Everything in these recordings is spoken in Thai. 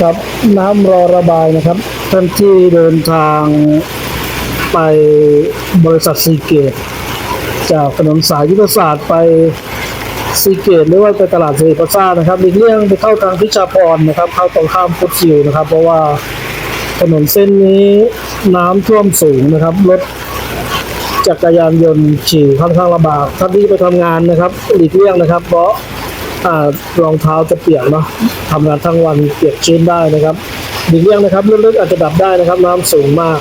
ครับน้ำรอระบายนะครับท่านที่เดินทางไปบริษัทซีเกต จากถนนสายยุทธศาสตร์ไปซีเกตหรือว่าไปตลาดเซพาซ่านะครับหลีกเลี่ยงไปเข้าทางพิชาพรนะครับ เข้าตรงข้ามพุทธิวนะครับ เพราะว่าถนนเส้นนี้น้ำท่วมสูงนะครับรถจักรยานยนต์ขี่ค่อนข้างลำบากท่านที่ไปทำงานนะครับหลีกเลี่ยงนะครับ เพราะ รองเท้าจะเปียกเนาะทำงานทั้งวันเปียกชื้นได้นะครับหลีกเลี่ยงนะครับลึกๆอาจจะดับได้นะครับ น้ำสูงมาก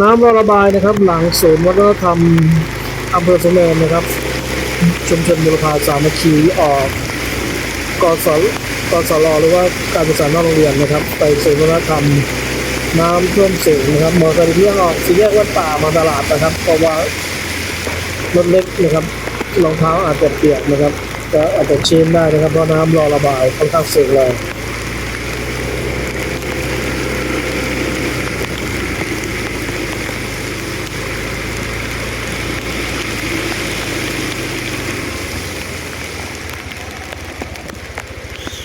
น้ำรอระบายนะครับ หลังศูนย์วัฒนธรรมอำเภอสุเมนนะครับชุมชนบุรพาสามัคคีออกกสกสรหรือว่าการศึกษานนอกโรงเรียนนะครับ ไปศูนย์วัฒนธรรมน้ำท่วมสูงนะครับมอเตอร์เที่ยงออกสี่แยกวัดป่ามาตลาดนะครับเพราะว่ารถเล็กนะครับรองเท้าอาจจะเปียกนะครับก็อาจจะชื้นได้นะครับเพราะน้ำรอระบายค่อนข้างสูงเลย